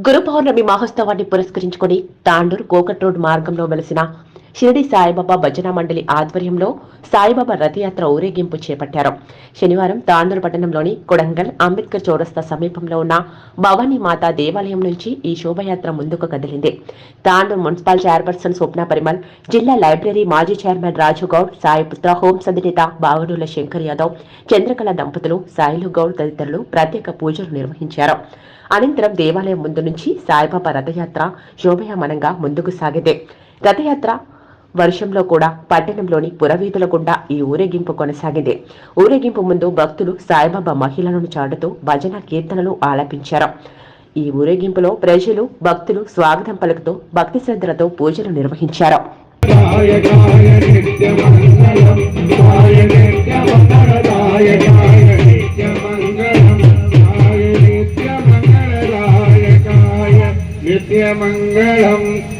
గురు పౌర్ణమి మహోత్సవాన్ని పురస్కరించుకుని తాండూరు కోకట్ రోడ్ మార్గంలో వెలిసిన షిరిడి సాయిబాబా భజన మండలి ఆధ్వర్యంలో సాయిబాబా రథయాత్ర ఊరేగింపు చేపట్టారు. శనివారం తాండూరు పట్టణంలోని కొడంగల్ అంబేద్కర్ చౌరస్తా సమీపంలో ఉన్న భవానీ మాతా దేవాలయం నుంచి ఈ శోభయాత్ర ముందుకు కదిలింది. తాండూరు మున్సిపల్ చైర్పర్సన్ స్వప్న పరిమల్ జిల్లా లైబ్రరీ మాజీ చైర్మన్ రాజు గౌడ్ సాయిపుత్ర హోంస్ అధినేత బావడూల శంకర్ యాదవ్ చంద్రకళ దంపతులు సాయిలు గౌడ్ తదితరులు ప్రత్యేక పూజలు నిర్వహించారు. అనంతరం దేవాలయం ముందు నుంచి సాయిబాబా రథయాత్ర శోభయామనంగా ముందుకు సాగింది. రథయాత్ర వర్షంలో కూడా పట్టణంలోని పురవీధుల గుండా ఈ ఊరేగింపు కొనసాగింది. ఊరేగింపు ముందు భక్తులు సాయిబాబా మహిళలను చాటుతూ భజన కీర్తనలు ఆలపించారు. ఈ ఊరేగింపులో ప్రజలు భక్తులు స్వాగతం పలుకుతూ భక్తి శ్రద్ధలతో పూజలు నిర్వహించారు. నిత్యమంగళం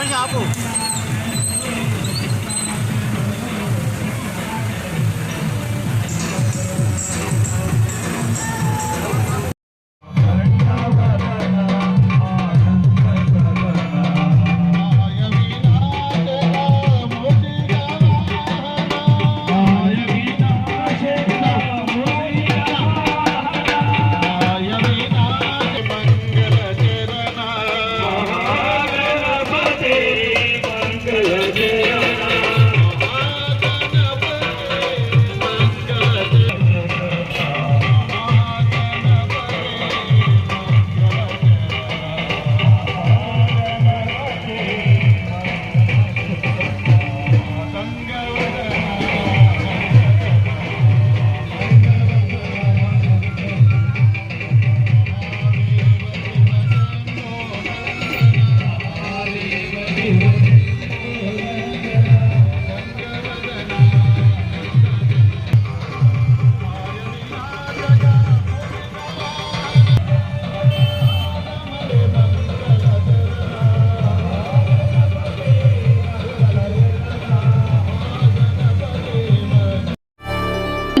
Vamos já, pô.